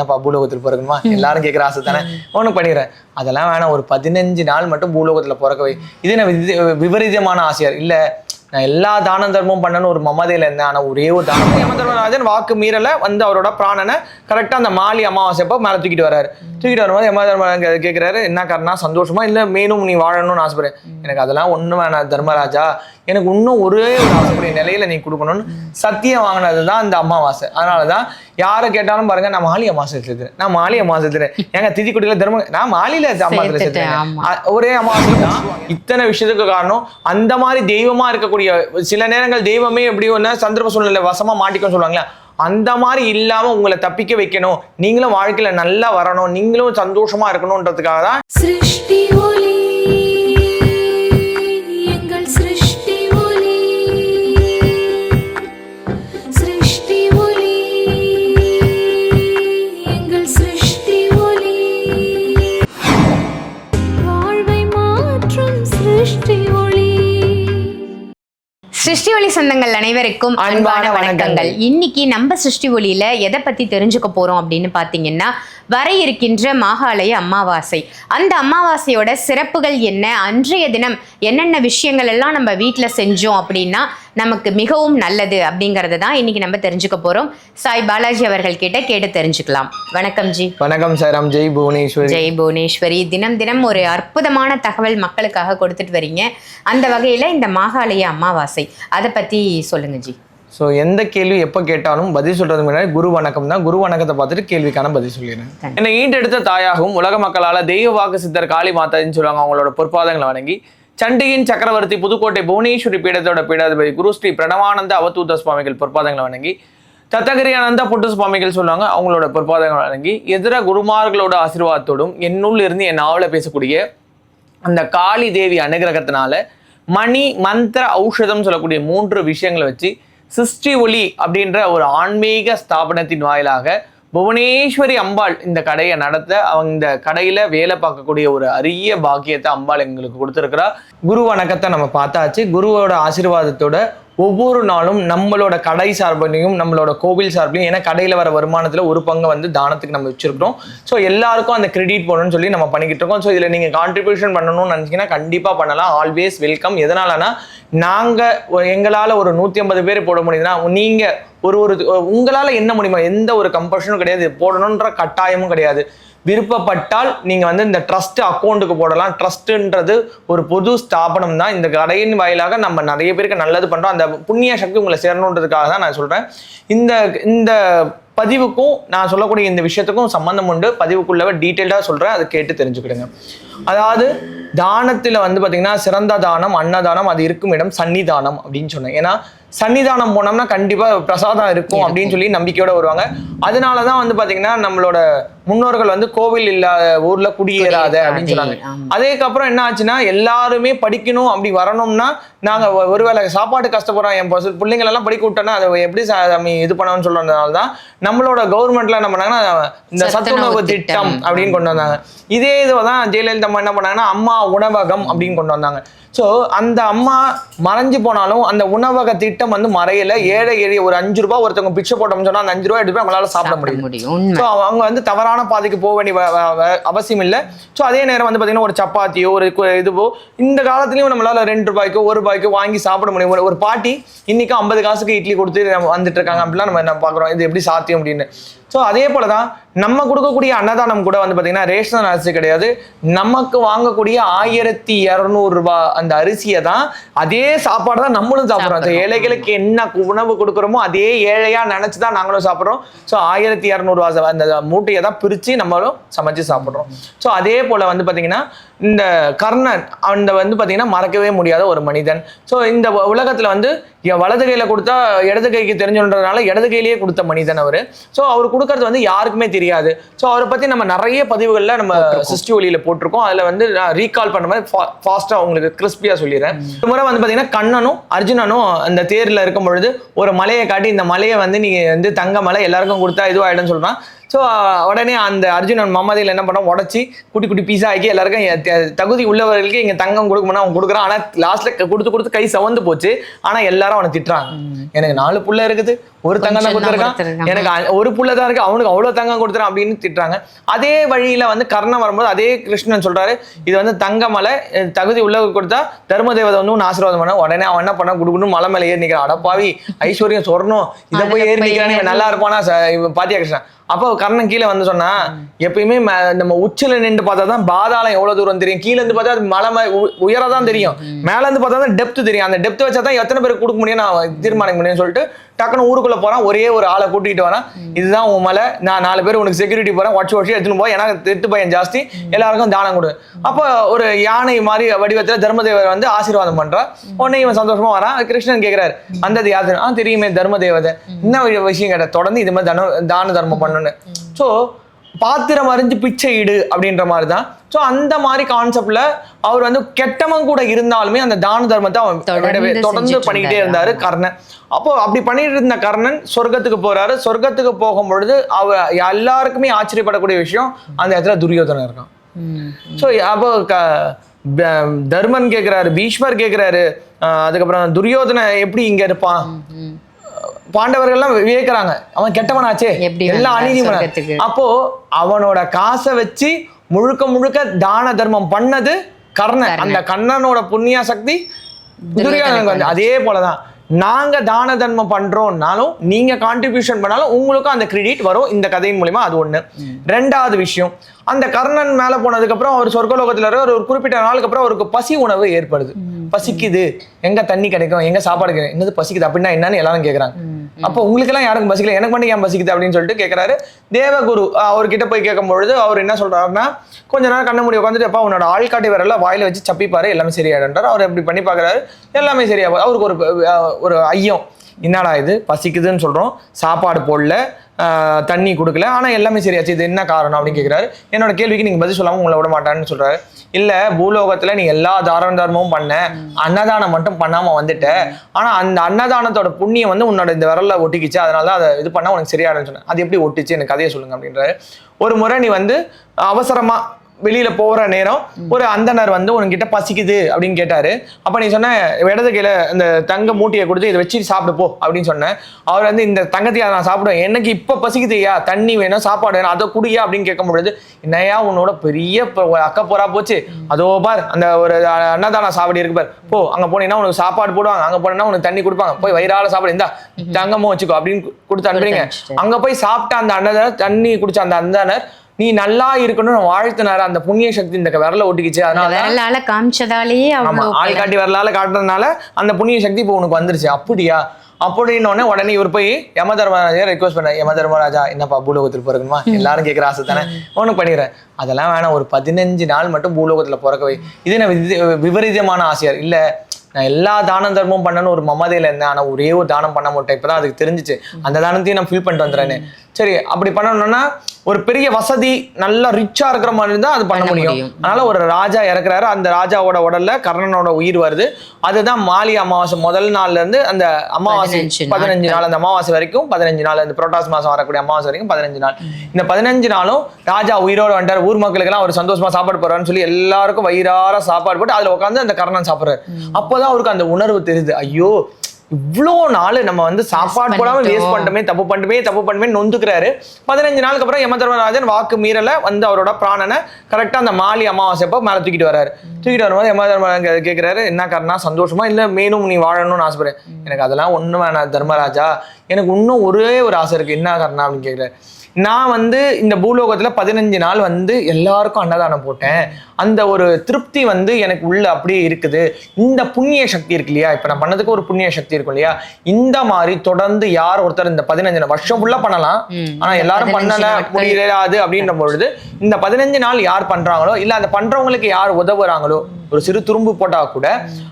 என்னப்பா பூலோகத்தில் பிறக்கணுமா? எல்லாரும் கேட்குற ஆசை தானே? ஒன்று பண்ணிடுறேன். அதெல்லாம் வேணாம். ஒரு பதினஞ்சு நாள் மட்டும் பூலோகத்தில் பிறக்க வை. இது என்ன விபரீதமான ஆசையார் இல்லை நான் எல்லா தான தர்மமும் பண்ணணும் ஒரு மமதையில் இருந்தேன். ஆனால் ஒரே ஒரு தானம் யம தர்மராஜன் வாக்கு மீறல வந்து அவரோட பிராணனை கரெக்டாக அந்த மாலி அமாவாசை அப்போ மேலே தூக்கிட்டு வராரு தூக்கிட்டு வரும்போது யம தர்மராஜன் கேட்குறாரு என்ன காரணம் சந்தோஷமா? இல்லை மேலும் நீ வாழணும்னு ஆசைப்படுறேன். எனக்கு அதெல்லாம் ஒன்றும் வேணாம் தர்மராஜா. எனக்கு இன்னும் ஒரே ஒரு ஆசைப்படிய நிலையில நீ கொடுக்கணும்னு சத்தியம் வாங்கினது தான் இந்த அமாவாசை. அதனால தான் யாரை கேட்டாலும் பாருங்க நான் மாலி அமாவாசை சேர்த்துறேன் நான் மாலி அமாவாசை சேர்த்துறேன் ஏங்க திதிக்குடியில தர்ம நான் மாலியில அமாவாசை சேர்த்துறேன் ஒரே அமாவாசை தான் இத்தனை விஷயத்துக்கு காரணம் அந்த மாதிரி தெய்வமா இருக்கக்கூடிய சில நேரங்கள் தெய்வமே எப்படி ஒன்று சந்தர்ப்ப சூழ்நிலை வசமா மாட்டிக்கணும்னு சொல்லுவாங்களே அந்த மாதிரி இல்லாம உங்களை தப்பிக்க வைக்கணும். நீங்களும் வாழ்க்கையில நல்லா வரணும். நீங்களும் சந்தோஷமா இருக்கணும்ன்றதுக்காக தான் சொந்தங்கள் அனைவருக்கும் அன்பான. வணக்கங்கள் இன்னைக்கு நம்ம சிருஷ்டி ஒளியில எதை பத்தி தெரிஞ்சுக்க போறோம் அப்படின்னு பாத்தீங்கன்னா வர இருக்கின்ற மாகாளய அமாவாசை அந்த அமாவாசையோட சிறப்புகள் என்ன? அன்றைய தினம் என்னென்ன விஷயங்கள் எல்லாம் நம்ம வீட்டில் செஞ்சோம் அப்படின்னா நமக்கு மிகவும் நல்லது அப்படிங்கறத தான் இன்னைக்கு நம்ம தெரிஞ்சுக்க போறோம். சாய் பாலாஜி அவர்கள் கிட்ட கேட்டு தெரிஞ்சுக்கலாம். வணக்கம் ஜி. வணக்கம் சாரம் ஜெய் புவனேஸ்வரி. ஜெய் புவனேஸ்வரி. தினம் தினம் ஒரு அற்புதமான தகவல் மக்களுக்காக கொடுத்துட்டு வரீங்க. அந்த வகையில இந்த மாகாளய அமாவாசை அதை பத்தி சொல்லுங்க ஜி. ஸோ எந்த கேள்வி எப்போ கேட்டாலும் பதில் சொல்றதுக்கு முன்னாடி குரு வணக்கம் தான் குரு வணக்கத்தை பார்த்துட்டு கேள்விக்கான பதில் சொல்லிடுறேன். என்னை ஈண்டெடுத்த தாயாகவும் உலக மக்களால தெய்வ வாக்கு சித்தர் காளி மாதான்னு சொல்லுவாங்க அவங்களோட பொற்பாதங்களை வணங்கி சண்டியின் சக்கரவர்த்தி புதுக்கோட்டை புவனேஸ்வரி பீடத்தோட பீடாதிபதி குரு ஸ்ரீ பிரணவானந்த அவதூத சுவாமிகள் பொற்பாதங்களை வணங்கி தத்தகிரி ஆனந்த புட்டு சுவாமிகள் சொல்லுவாங்க அவங்களோட பொற்பாதங்களை வணங்கி எதிர குருமார்களோட ஆசீர்வாதத்தோடும் என்னுள் இருந்து என் நாவல பேசக்கூடிய அந்த காளி தேவி அனுகிரகத்தினால மணி மந்திர ஔஷதம் சொல்லக்கூடிய மூன்று விஷயங்களை வச்சு சிருஷ்டி ஒளி அப்படின்ற ஒரு ஆன்மீக ஸ்தாபனத்தின் வாயிலாக புவனேஸ்வரி அம்பாள் இந்த கடையை நடத்த அவங்க இந்த கடையில வேலை பார்க்கக்கூடிய ஒரு அரிய பாக்கியத்தை அம்பாள் எங்களுக்கு கொடுத்துருக்கிறா. குரு வணக்கத்தை நம்ம பார்த்தாச்சு. குருவோட ஆசீர்வாதத்தோட ஒவ்வொரு நாளும் நம்மளோட கடை சார்பிலையும் நம்மளோட கோவில் சார்பிலையும் ஏன்னா கடையில் வர வருமானத்தில் ஒரு பங்கு வந்து தானத்துக்கு நம்ம வச்சிருக்கிறோம். ஸோ எல்லாருக்கும் அந்த கிரெடிட் போடணும்னு சொல்லி நம்ம பண்ணிக்கிட்டு இருக்கோம். ஸோ இதில் நீங்கள் கான்ட்ரிபியூஷன் பண்ணணும்னு நினச்சிங்கன்னா கண்டிப்பாக பண்ணலாம். ஆல்வேஸ் வெல்கம் எதனாலனா நாங்கள் எங்களால் ஒரு நூற்றி ஐம்பது பேர் போட முடியுதுன்னா நீங்கள் ஒரு ஒரு உங்களால் என்ன முடியுமோ எந்த ஒரு கம்பல்ஷனும் கிடையாது. போடணுன்ற கட்டாயமும் கிடையாது. விருப்பப்பட்டால் நீங்கள் வந்து இந்த ட்ரஸ்ட் அக்கௌண்ட்டுக்கு போடலாம். ட்ரஸ்ட்டுன்றது ஒரு பொது ஸ்தாபனம் தான். இந்த கடையின் வாயிலாக நம்ம நிறைய பேருக்கு நல்லது பண்ணுறோம் அந்த புண்ணிய சக்தி உங்களை சேரணுன்றதுக்காக தான் நான் சொல்கிறேன் இந்த இந்த பதிவுக்கும் நான் சொல்லக்கூடிய இந்த விஷயத்துக்கும் சம்மந்தம் உண்டு. பதிவுக்குள்ளவே டீட்டெயில்டாக சொல்கிறேன் அதை கேட்டு தெரிஞ்சுக்கிடுங்க. அதாவது தானத்தில் வந்து பார்த்திங்கன்னா சிறந்த தானம் அன்னதானம் அது இருக்கும் இடம் சன்னிதானம் அப்படின்னு சொன்னேன். ஏன்னா சன்னிதானம் போனோம்னா கண்டிப்பாக பிரசாதம் இருக்கும் அப்படின்னு சொல்லி நம்பிக்கையோட வருவாங்க. அதனால தான் வந்து பார்த்தீங்கன்னா நம்மளோட முன்னோர்கள் வந்து கோவில் இல்லாத ஊர்ல குடியேறாத அப்படின்னு சொன்னாங்க. அதுக்கப்புறம் என்ன ஆச்சுன்னா எல்லாருமே படிக்கணும் அப்படி வரணும்னா நாங்க ஒருவேளை சாப்பாடு கஷ்டப்படுறோம் என் பசு- பிள்ளைங்கள எல்லாம் படிக்க விட்டோன்னா அதை எப்படி இது பண்ணணும்னு சொல்றதுனால தான் நம்மளோட கவர்மெண்ட்ல என்ன பண்ணாங்கன்னா இந்த சத்துணவு திட்டம். அப்படின்னு கொண்டு வந்தாங்க. இதே இதுதான் ஜெயலலிதா அம்மா என்ன பண்ணாங்கன்னா அம்மா உணவகம் அப்படின்னு கொண்டு வந்தாங்க. ஸோ அந்த அம்மா மறைஞ்சு போனாலும் அந்த உணவக திட்டம் வந்து மறையல. ஏழை எளிய ஒரு அஞ்சு ரூபாய் ஒருத்தவங்க பிச்சை போட்டோம்னு சொன்னா அந்த அஞ்சு ரூபாய் எடுத்து நம்மளால சாப்பிட முடியும். ஸோ அவங்க வந்து தவறான பாதைக்கு போக வேண்டிய அவசியம் இல்லை. ஸோ அதே நேரம் வந்து பார்த்தீங்கன்னா ஒரு சப்பாத்தியோ ஒரு இதுவோ இந்த காலத்துலயும் நம்மளால ரெண்டு ரூபாய்க்கோ ஒரு ரூபாய்க்கோ வாங்கி சாப்பிட முடியும். ஒரு- பாட்டி இன்னைக்கு ஐம்பது காசுக்கு இட்லி கொடுத்து வந்துட்டு இருக்காங்க. அப்படிலாம் நம்ம நம்ம பார்க்குறோம் இது எப்படி சாத்தியம் அப்படின்னு. ஸோ அதே போல தான் நம்ம கொடுக்கக்கூடிய அன்னதானம் கூட வந்து பார்த்தீங்கன்னா ரேஷன் அரிசி கிடையாது. நமக்கு வாங்கக்கூடிய ஆயிரத்தி இரநூறு ரூபாய் அந்த அரிசியை தான் அதே சாப்பாடு தான் நம்மளும் சாப்பிட்றோம். அந்த. ஏழைகளுக்கு என்ன உணவு கொடுக்குறோமோ அதே ஏழையா நினைச்சு தான் நாங்களும் சாப்பிட்றோம். ஸோ ஆயிரத்தி இரநூறுவா அந்த மூட்டையை தான் பிரித்து நம்மளும் சமைச்சு சாப்பிட்றோம். ஸோ அதே போல் வந்து பார்த்தீங்கன்னா இந்த கர்ணன் அந்த வந்து பார்த்தீங்கன்னா மறக்கவே முடியாத ஒரு மனிதன். ஸோ இந்த உலகத்தில் வந்து என் வலது கையில் கொடுத்தா இடது கைக்கு தெரிஞ்சுன்றதுனால இடது கையிலேயே கொடுத்த மனிதன் அவர். ஸோ அவர் கொடுக்கறது வந்து யாருக்குமே தெரியாது. ஸோ அவரை பற்றி நம்ம நிறைய பதிவுகளில் நம்ம சிஸ்டி ஒலியில் போட்டிருக்கோம். அதில் வந்து நான் ரீகால் பண்ண மாதிரி ஃபாஸ்ட்டாக உங்களுக்கு கிறிஸ்பியாக சொல்லிடுறேன். ஒரு முறை வந்து பார்த்தீங்கன்னா கண்ணனும் அர்ஜுனனும் அந்த தேரில் இருக்கும் பொழுது ஒரு மலையை காட்டி இந்த மலையை வந்து நீ வந்து தங்க மலை எல்லாருக்கும் கொடுத்தா இதுவாகிடும்னு சொல்றான். ஸோ உடனே அந்த அர்ஜுனன் மம்மதியில் என்ன பண்ணான் உடச்சி குட்டி குட்டி பீஸா ஆக்கி எல்லாருக்கும் தகுதி உள்ளவர்களுக்கு இங்கே தங்கம் கொடுக்கணும்னா அவன் கொடுக்குறான் ஆனால் லாஸ்ட்ல கொடுத்து கொடுத்து கை சவந்து போச்சு. ஆனால் எல்லாரும் அவனை திட்டுறாங்க. எனக்கு நாலு புள்ள இருக்குது. ஒரு தங்கம் தான் கொடுத்துருக்கான். எனக்கு ஒரு புள்ள தான் இருக்கு. அவனுக்கு அவ்வளவு தங்கம் கொடுத்துறான் அப்படின்னு திட்டுறாங்க. அதே வழியில வந்து கர்ணன் வரும்போது அதே கிருஷ்ணன் சொல்றாரு இது வந்து தங்கமலை தகுதி உள்ளவங்க கொடுத்தா தர்ம தேவதை வந்து உன்னை ஆசீர்வாதம் பண்ண. உடனே அவன் என்ன பண்ணா குடுக்குன்னு மலை மேல ஏறி நிக்கிறான். அடப்பாவி ஐஸ்வர்யம் சொர்ணம். இதை போய் ஏறி இவன் நல்லா இருப்பானா? பாத்தியா கிருஷ்ணன்? அப்போ கர்ணன் கீழே வந்து சொன்னா எப்பயுமே நம்ம உச்சில நின்று பார்த்தா தான் பாதாளம் எவ்வளவு தூரம் தெரியும். கீழ இருந்து பார்த்தா அது மலை மே- உ- உயரதான் தெரியும். மேல இருந்து பார்த்தா தான் டெப்த் தெரியும். அந்த டெப்த் வச்சா தான் எத்தனை பேருக்கு கொடுக்க முடியும் நான் தீர்மானிக்க முடியும்னு சொல்லிட்டு டக்குன்னு ஊருக்குள்ள போறான். ஒரே ஒரு ஆளை கூட்டிட்டு வரான். இதுதான் உன் மலை. நான் நாலு பேர் உனக்கு செக்யூரிட்டி போறேன். உடச்சு உடச்சு எடுத்துன்னு போய் எனக்கு திட்டு பையன் ஜாஸ்தி. எல்லாருக்கும் தானம் கொடு. அப்போ ஒரு யானை மாதிரி வடிவத்துல தர்மதேவர் வந்து ஆசீர்வாதம் பண்றா உடனே இவன் சந்தோஷமா வரான். கிருஷ்ணன் கேக்குறாரு. வந்தது யாரு? ஆ தெரியுமே தர்ம தேவதை என்ன விஷயம் கேட்ட தொடர்ந்து இது மாதிரி தன தான தர்மம் பண்ணணும்னு. ஸோ பாத்திரம் அறிஞ்சு பிச்சை இடு அப்படின்ற மாதிரி தான் ஸோ அந்த மாதிரி கான்செப்ட்ல அவர் வந்து கெட்டவன் கூட இருந்தாலுமே அந்த தான தர்மத்தை அவன் தொடர்ந்து பண்ணிக்கிட்டே இருந்தாரு. கர்ணன். அப்போ அப்படி பண்ணிட்டு இருந்த கர்ணன் சொர்க்கத்துக்கு போறாரு. சொர்க்கத்துக்கு போகும் பொழுது அவர் எல்லாருக்குமே ஆச்சரியப்படக்கூடிய விஷயம் அந்த இடத்துல துரியோதனன் இருக்கான். ஸோ அப்போ தர்மன் கேக்குறாரு பீஷ்மர் கேக்குறாரு. அஹ் அதுக்கப்புறம் துரியோதன எப்படி இங்க இருப்பான். பாண்டவர்கள்லாம் வியக்கிறாங்க. அவன் கெட்டவனாச்சே. எல்லாம் அநீதிமன? அப்போ அவனோட காசை வச்சு முழுக்க முழுக்க தான தர்மம் பண்ணது கர்ணன். அந்த கர்ணனோட புண்ணிய சக்தி துரியோதனுக்கு வந்து அதே போலதான். நாங்க தான தர்மம் பண்றோம்னாலும் நீங்க கான்ட்ரிபியூஷன் பண்ணாலும் உங்களுக்கும் அந்த கிரெடிட் வரும். இந்த கதையின் மூலியமா அது ஒண்ணு. ரெண்டாவது விஷயம் அந்த கர்ணன் மேல போனதுக்கு அப்புறம் அவர் சொர்க்கலோகத்துல ஒரு குறிப்பிட்ட நாளுக்கு அப்புறம் அவருக்கு பசி உணவு ஏற்படுது. பசிக்குது. எங்க தண்ணி கிடைக்கும்? எங்க சாப்பாடு கிடைக்கும்? என்னது பசிக்குது? அப்படின்னா என்னன்னு எல்லாரும் கேக்குறாங்க. அப்போ உங்களுக்கு எல்லாம் யாருக்கும் பசிக்கல? எனக்கு மட்டும் ஏன் பசிக்குது? அப்படின்னு சொல்லிட்டு கேக்குறாரு. தேவகுரு அவர்கிட்ட போய் கேட்கும் பொழுது அவர் என்ன சொல்றாருன்னா கொஞ்ச நேரம் கண்ண மூடி உட்காந்துட்டு அப்பா உன்னோட ஆள்காட்டி விரல வாயில வச்சு சப்பிப்பாரு எல்லாமே சரியாயிடுன்றார் அவர் எப்படி பண்ணி பார்க்கறாரு எல்லாமே சரியா. அவருக்கு ஒரு ஒரு ஐயம். என்னடா இது? பசிக்குதுன்னு சொல்றோம். சாப்பாடு போடல. தண்ணி கொடுக்கல. ஆனா எல்லாமே சரியாச்சு. இது என்ன காரணம் அப்படின்னு கேக்குறாரு. என்னோட கேள்விக்கு நீங்க பதில் சொல்லாம உங்களை விட மாட்டான்னு சொல்றாரு. இல்ல பூலோகத்துல நீ எல்லா தாரண தர்மமும் பண்ண. அன்னதானம் மட்டும் பண்ணாம வந்துட்ட. ஆனா அந்த அன்னதானத்தோட புண்ணியம் வந்து உன்னோட இந்த விரல்ல ஒட்டிக்கிச்சு. அதனால தான் அதை இது பண்ணா உனக்கு சரியாடுன்னு சொன்னேன் அது எப்படி ஒட்டிச்சு? எனக்கு கதையை சொல்லுங்க அப்படின்றாரு. ஒரு முறை நீ வந்து அவசரமா வெளியில போற நேரம் ஒரு அந்தனர் வந்து உன்கிட்ட பசிக்குது அப்படின்னு கேட்டாரு. அப்ப நீ சொன்ன இடது கையில இந்த தங்க மூட்டையை கொடுத்து இதை வச்சு சாப்பிடு போ அப்படின்னு சொன்னேன் அவர் வந்து இந்த தங்கத்தையா நான் சாப்பிடுவேன். எனக்கு இப்ப பசிக்குதுயா தண்ணி வேணும் சாப்பாடு வேணும் அதை குடியா? அப்படின்னு கேட்கும் பொழுது என்னையா உன்னோட பெரிய அக்க போறா போச்சு. அதோ பார் அந்த ஒரு அன்னதான சாவடி இருக்கு பார். போ அங்க போனீங்கன்னா உனக்கு சாப்பாடு போடுவாங்க. அங்க போனீங்கன்னா உனக்கு தண்ணி கொடுப்பாங்க. போய் வயிறால சாப்பாடு. இந்தா தங்கமும் வச்சுக்கோ அப்படின்னு கொடுத்து அனுப்புறீங்க. அங்க போய் சாப்பிட்ட அந்த அன்னதான தண்ணி குடிச்ச அந்த அந்தனர் நீ நல்லா இருக்கணும்னு வாழ்த்தினாரு அந்த புண்ணிய சக்தி இந்த விரல ஒட்டிக்கிச்சு. அதனால விரலால காமிச்சதாலேயே ஆமா ஆள் காட்டி வரலால காட்டுறதுனால அந்த புண்ணிய சக்தி இப்போ உனக்கு வந்துருச்சு. அப்படியா? அப்படின்னு உடனே உடனே இவர் போய் யம தர்மராஜா ரெக்வஸ்ட் பண்ண யம தர்மராஜா என்னப்பா பூலோகத்தில் பிறக்கணுமா? எல்லாரும் கேட்குற ஆசை தானே? ஒன்று பண்ணிடுறேன். அதெல்லாம் வேணாம். ஒரு பதினஞ்சு நாள் மட்டும் பூலோகத்துல பிறக்க வை இது என்ன விபரீதமான ஆசையார் இல்ல நான் எல்லா தான தர்மமும் பண்ணணும் ஒரு மமதையில இருந்தேன். ஆனா ஒரே ஒரு தானம் பண்ண மாட்டேன். இப்பதான் அதுக்கு தெரிஞ்சுச்சு. அந்த தானத்தையும் நான் ஃபில் பண்ணிட்டு வந்துடுறேன்னு. சரி அப்படி பண்ணணும்னா ஒரு பெரிய வசதி நல்லா ரிச்சா இருக்கிற மாதிரி இருந்தா அது பண்ண முடியும். அதனால ஒரு ராஜா இறக்குறாரு. அந்த ராஜாவோட உடல்ல கர்ணனோட உயிர் வருது. அதுதான் மாலி அமாவாசை முதல் நாள்ல இருந்து அந்த அமாவாசை பதினஞ்சு நாள். அந்த அமாவாசை வரைக்கும் பதினஞ்சு நாள். அந்த புரோட்டாஸ் மாசம் வரக்கூடிய அமாவாசை வரைக்கும் பதினஞ்சு நாள். இந்த பதினஞ்சு நாளும் ராஜா உயிரோட வந்துட்டார். ஊர் மக்களுக்கெல்லாம் ஒரு சந்தோஷமா சாப்பாடு போறாருன்னு சொல்லி எல்லாருக்கும் வயிறார சாப்பாடு போட்டு அதுல உட்காந்து அந்த கர்ணன் சாப்பிடுறாரு. அப்போதான் அவருக்கு அந்த உணர்வு தெரியுது. ஐயோ இவ்வளோ நாள் நம்ம வந்து சாப்பாடு போடாம. வேஸ்ட் பண்ணிட்டோமே. தப்பு பண்ணிட்டுமே தப்பு பண்ணிட்டுமே நொந்துக்கிறாரு. பதினஞ்சு நாளுக்கு அப்புறம் யம தர்மராஜன் வாக்கு மீறல வந்து அவரோட பிராணனை கரெக்டா அந்த மாலி அமாவாசை அப்போ மேல தூக்கிட்டு வராரு தூக்கிட்டு வரும்போது யம தர்மராஜன் கேட்கிறாரு என்ன காரணம் சந்தோஷமா? இல்ல மேலும் நீ வாழணும்னு ஆசைப்படுறேன். எனக்கு அதெல்லாம் ஒண்ணு வேணாம் தர்மராஜா. எனக்கு இன்னும் ஒரே ஒரு ஆசை இருக்கு. என்ன காரணம் அப்படின்னு கேட்கிறாரு நான் வந்து இந்த பூலோகத்துல பதினஞ்சு நாள் வந்து எல்லாருக்கும் அன்னதானம் போட்டேன். அந்த ஒரு திருப்தி வந்து எனக்கு உள்ள அப்படியே இருக்குது. இந்த புண்ணிய சக்தி இருக்கு இல்லையா? இப்ப நான் பண்ணதுக்கு ஒரு புண்ணிய சக்தி இருக்கும் இல்லையா? இந்த மாதிரி தொடர்ந்து யார் ஒருத்தர் இந்த பதினஞ்சு நாள் வருஷம் ஃபுல்லா பண்ணலாம். ம். ஆனா இந்த எல்லாரும் 15 பண்ணல. முடியாது அப்படின்ற பொழுது இந்த பதினஞ்சு நாள் யார் பண்றாங்களோ இல்ல அந்த பண்றவங்களுக்கு யார் உதவுறாங்களோ ஒரு சிறு துரும்பு போட்டா கூட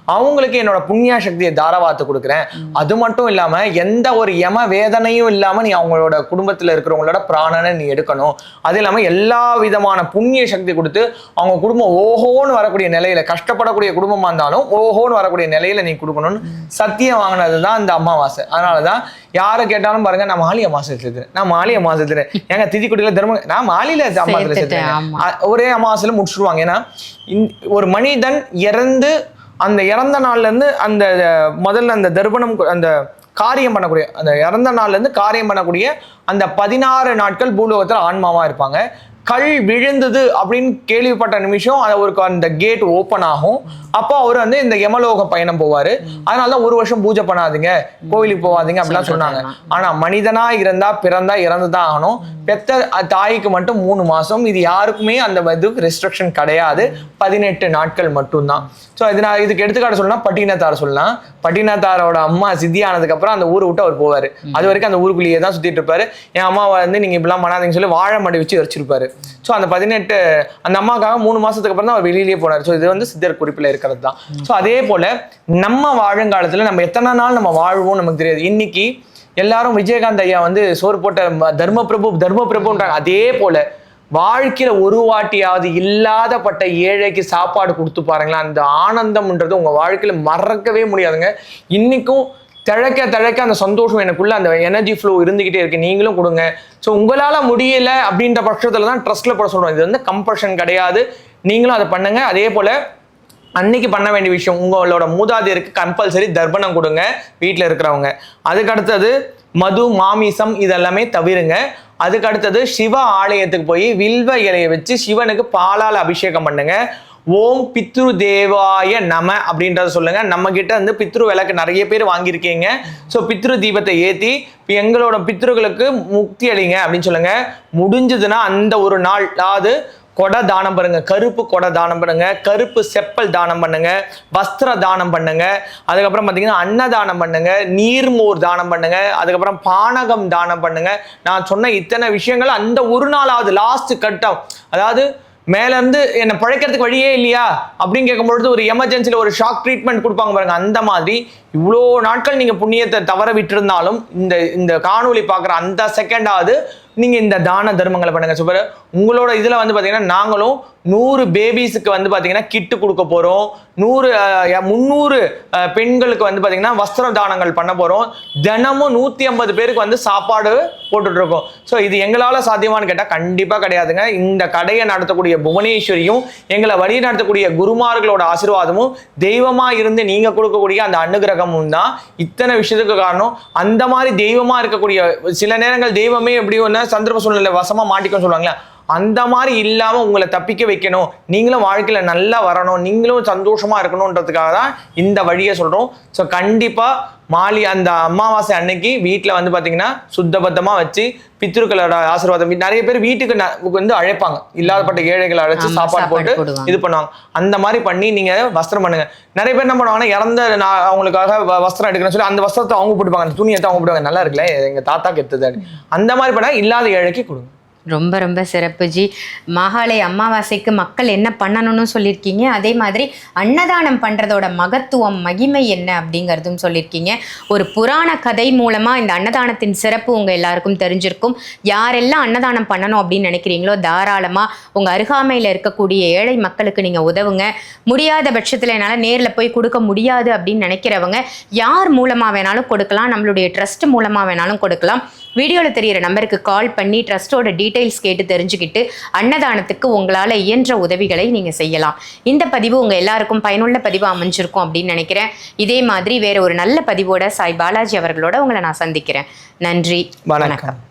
அவங்களுக்கு என்னோட புண்ணிய சக்தியை தாராவாத்து கொடுக்குறேன். அது மட்டும் இல்லாம எந்த ஒரு யம வேதனையும் இல்லாம நீ அவங்களோட குடும்பத்துல இருக்கிறவங்களோட பிராணனை நீ எடுக்கணும். அது இல்லாம எல்லா விதமான புண்ணிய சக்தி கொடுத்து அவங்க குடும்பம் ஓஹோன்னு வரக்கூடிய நிலையில கஷ்டப்படக்கூடிய குடும்பமா இருந்தாலும் ஓஹோன்னு வரக்கூடிய நிலையில நீ கொடுக்கணும்னு சத்தியம் வாங்கினது தான் இந்த அமாவாசை. அதனாலதான் யாரை கேட்டாலும் பாருங்க நான் மாலி அமாவாசை சேர்த்துறேன் நான் மாலி அமாவாசை சேர்த்துறேன் ஏங்க திதிக்குடியில தர்ம நான் மாலியில அமாவாசை சேர்த்துட்டேன், சேர்த்துறேன் ஆமா. அ- ஒரே அமாவாசையில முடிச்சிருவாங்க. ஏன்னா ஒரு மனிதன் இறந்து அந்த இறந்த நாள்ல இருந்து அந்த முதல்ல அந்த தர்ப்பணம் அந்த காரியம் பண்ணக்கூடிய அந்த இறந்த நாள்லேருந்து காரியம் பண்ணக்கூடிய அந்த பதினாறு நாட்கள் பூலோகத்தில் ஆன்மாவாக இருப்பாங்க. கல் விழுந்தது அப்படின்னு கேள்விப்பட்ட நிமிஷம் அது அவருக்கு அந்த கேட் ஓப்பன் ஆகும். அப்போ அவர் வந்து இந்த யமலோக பயணம் போவாரு. அதனால தான் ஒரு வருஷம் பூஜை பண்ணாதீங்க. கோவிலுக்கு போவாதீங்க அப்படிலாம் சொன்னாங்க. ஆனா மனிதனா இருந்தா பிறந்தா இறந்து தான் ஆகணும். பெத்த தாய்க்கு மட்டும் மூணு மாசம். இது யாருக்குமே அந்த இதுக்கு ரெஸ்ட்ரிக்ஷன் கிடையாது. பதினெட்டு நாட்கள் மட்டும்தான். ஸோ இது நான் இதுக்கு எடுத்துக்காட்டு சொல்லலாம் பட்டினத்தார் சொல்லலாம். பட்டினத்தாரோட அம்மா சித்தி ஆனதுக்கு அப்புறம் அந்த ஊரை விட்டு அவர் போவாரு. அது வரைக்கும் அந்த ஊருக்குள்ளேயே தான் சுத்திட்டு இருப்பாரு. என் அம்மாவை வந்து நீங்க இப்படிலாம் பண்ணாதீங்கன்னு சொல்லி வாழை மடி வச்சு வச்சிருப்பாரு ஸோ அந்த பதினெட்டு அந்த அம்மாக்காக மூணு மாசத்துக்கு அப்புறம் தான் அவர் வெளியிலேயே போனார். ஸோ இது வந்து சித்தர் குறிப்பில் இருக்கிறது தான் ஸோ அதே போல நம்ம வாழுங்காலத்தில் நம்ம எத்தனை நாள் நம்ம வாழ்வோம் நமக்கு தெரியாது. இன்னைக்கு எல்லாரும் விஜயகாந்த் ஐயா வந்து சோறு போட்ட ம- தர்ம பிரபு தர்ம பிரபுன்றாங்க அதே போல வாழ்க்கையில ஒரு வாட்டியாவது இல்லாதப்பட்ட ஏழைக்கு சாப்பாடு கொடுத்து பாருங்களேன். அந்த ஆனந்தம்ன்றது உங்க வாழ்க்கையில மறக்கவே முடியாதுங்க. இன்னைக்கும் திழக்க திழக்க அந்த சந்தோஷம் எனக்குள்ள அந்த எனர்ஜி ஃப்ளோ இருந்துகிட்டே இருக்கு. நீங்களும் கொடுங்க. ஸோ உங்களால் முடியல அப்படின்ற பட்சத்தில் தான் ட்ரஸ்ட்டில் போட சொல்கிறோம் இது வந்து கம்பல்ஷன் கிடையாது. நீங்களும் அதை பண்ணுங்க. அதே போல் அன்னைக்கு பண்ண வேண்டிய விஷயம் உங்களோட மூதாதையருக்கு கம்பல்சரி தர்ப்பணம் கொடுங்க. வீட்டில் இருக்கிறவங்க. அதுக்கு அடுத்தது மது மாமிசம் இதெல்லாமே தவிருங்க. அதுக்கு அடுத்தது சிவ ஆலயத்துக்கு போய் வில்வ இலையை வச்சு சிவனுக்கு பாலால் அபிஷேகம் பண்ணுங்க. ஓம் பித்ரு தேவாய நம அப்படின்றத சொல்லுங்க. நம்ம கிட்ட வந்து பித்ரு விளக்கு நிறைய பேர் வாங்கியிருக்கீங்க. ஸோ பித்ரு தீபத்தை ஏற்றி இப்போ எங்களோட பித்ருகளுக்கு முக்தி அடைங்க அப்படின்னு சொல்லுங்க. முடிஞ்சதுன்னா அந்த ஒரு நாள் அதாவது கொடை தானம் பண்ணுங்க. கருப்பு கொடை தானம் பண்ணுங்க. கருப்பு செப்பல் தானம் பண்ணுங்க. வஸ்திர தானம் பண்ணுங்க. அதுக்கப்புறம் பார்த்தீங்கன்னா அன்னதானம் பண்ணுங்க. நீர்மோர் தானம் பண்ணுங்க. அதுக்கப்புறம் பானகம் தானம் பண்ணுங்க. நான் சொன்ன இத்தனை விஷயங்கள் அந்த ஒரு நாளாவது லாஸ்ட் கட்டம். அதாவது மேலே இருந்து என்னை பழைக்கிறதுக்கு வழியே இல்லையா? அப்படின்னு கேட்கும்பொழுது ஒரு எமர்ஜென்சியில் ஒரு ஷாக் ட்ரீட்மெண்ட் கொடுப்பாங்க பாருங்க. அந்த மாதிரி இவ்வளோ நாட்கள் நீங்கள் புண்ணியத்தை தவற விட்டிருந்தாலும் இந்த இந்த காணொலி பார்க்குற அந்த செகண்டாவது நீங்கள் இந்த தான தர்மங்களை பண்ணுங்க. சூப்பர். உங்களோட இதில் வந்து பார்த்தீங்கன்னா நாங்களும் நூறு பேபிஸுக்கு வந்து பார்த்தீங்கன்னா கிட்டு கொடுக்க போகிறோம் நூறு முந்நூறு பெண்களுக்கு வந்து பார்த்தீங்கன்னா வஸ்திர தானங்கள் பண்ண போகிறோம் தினமும் நூற்றி ஐம்பது பேருக்கு வந்து சாப்பாடு போட்டுட்ருக்கோம் ஸோ இது எங்களால் சாத்தியமான்னு கேட்டால் கண்டிப்பாக கிடையாதுங்க. இந்த கடையை நடத்தக்கூடிய புவனேஸ்வரியும் எங்களை வழி நடத்தக்கூடிய குருமார்களோட ஆசீர்வாதமும் தெய்வமாக இருந்து நீங்கள் கொடுக்கக்கூடிய அந்த அனுகிரகம் அனுகிரகமும் தான் இத்தனை விஷயத்துக்கு காரணம் அந்த மாதிரி தெய்வமா இருக்கக்கூடிய சில நேரங்கள் தெய்வமே எப்படி ஒன்று சந்தர்ப்ப சூழ்நிலை வசமா மாட்டிக்கணும்னு சொல்லுவாங்களே அந்த மாதிரி இல்லாம உங்களை தப்பிக்க வைக்கணும். நீங்களும் வாழ்க்கையில நல்லா வரணும். நீங்களும் சந்தோஷமா இருக்கணுன்றதுக்காக தான் இந்த வழியை சொல்றோம். ஸோ கண்டிப்பா மாலி அந்த அமாவாசை அன்னைக்கு வீட்டில் வந்து பாத்தீங்கன்னா சுத்தபத்தமா வச்சு பித்ருக்களோட ஆசீர்வாதம். நிறைய பேர் வீட்டுக்கு வந்து அழைப்பாங்க. இல்லாதப்பட்ட ஏழைகளை அழைச்சு சாப்பாடு போட்டு போடுவாங்க. இது பண்ணுவாங்க. அந்த மாதிரி பண்ணி நீங்க வஸ்திரம் பண்ணுங்க. நிறைய பேர் என்ன பண்ணுவாங்கன்னா இறந்த நான் அவங்களுக்காக வஸ்திரம் எடுக்கணும்னு சொல்லி அந்த வஸ்திரத்தை அவங்க போட்டுப்பாங்க. அந்த துணியை அவங்க போட்டுவாங்க நல்லா இருக்குல்ல? எங்க தாத்தாக்கு எடுத்தது. அந்த மாதிரி பண்ணா இல்லாத ஏழைக்கு கொடுங்க. ரொம்ப ரொம்ப சிறப்பு ஜி. மகாலய அமாவாசைக்கு மக்கள் என்ன பண்ணணும்னு சொல்லியிருக்கீங்க? அதே மாதிரி அன்னதானம் பண்ணுறதோட மகத்துவம் மகிமை என்ன அப்படிங்கிறதும் சொல்லியிருக்கீங்க. ஒரு புராண கதை மூலமாக இந்த அன்னதானத்தின் சிறப்பு உங்கள் எல்லாருக்கும் தெரிஞ்சிருக்கும். யாரெல்லாம் அன்னதானம் பண்ணணும் அப்படின்னு நினைக்கிறீங்களோ தாராளமாக உங்கள் அருகாமையில் இருக்கக்கூடிய ஏழை மக்களுக்கு நீங்கள் உதவுங்க. முடியாத பட்சத்தில் என்னால் நேரில் போய் கொடுக்க முடியாது அப்படின்னு நினைக்கிறவங்க யார் மூலமாக வேணாலும் கொடுக்கலாம். நம்மளுடைய ட்ரஸ்ட் மூலமாக வேணாலும் கொடுக்கலாம். வீடியோவில் தெரியிற நம்பருக்கு கால் பண்ணி ட்ரஸ்ட்டோட டீட்டெயில்ஸ் கேட்டு தெரிஞ்சுக்கிட்டு அன்னதானத்துக்கு உங்களால் இயன்ற உதவிகளை நீங்கள் செய்யலாம். இந்த பதிவு உங்கள் எல்லாருக்கும் பயனுள்ள பதிவு அமைஞ்சிருக்கும் அப்படின்னு நினைக்கிறேன். இதே மாதிரி வேற ஒரு நல்ல பதிவோட சாய் பாலாஜி அவர்களோட உங்களை நான் சந்திக்கிறேன். நன்றி. வணக்கம்.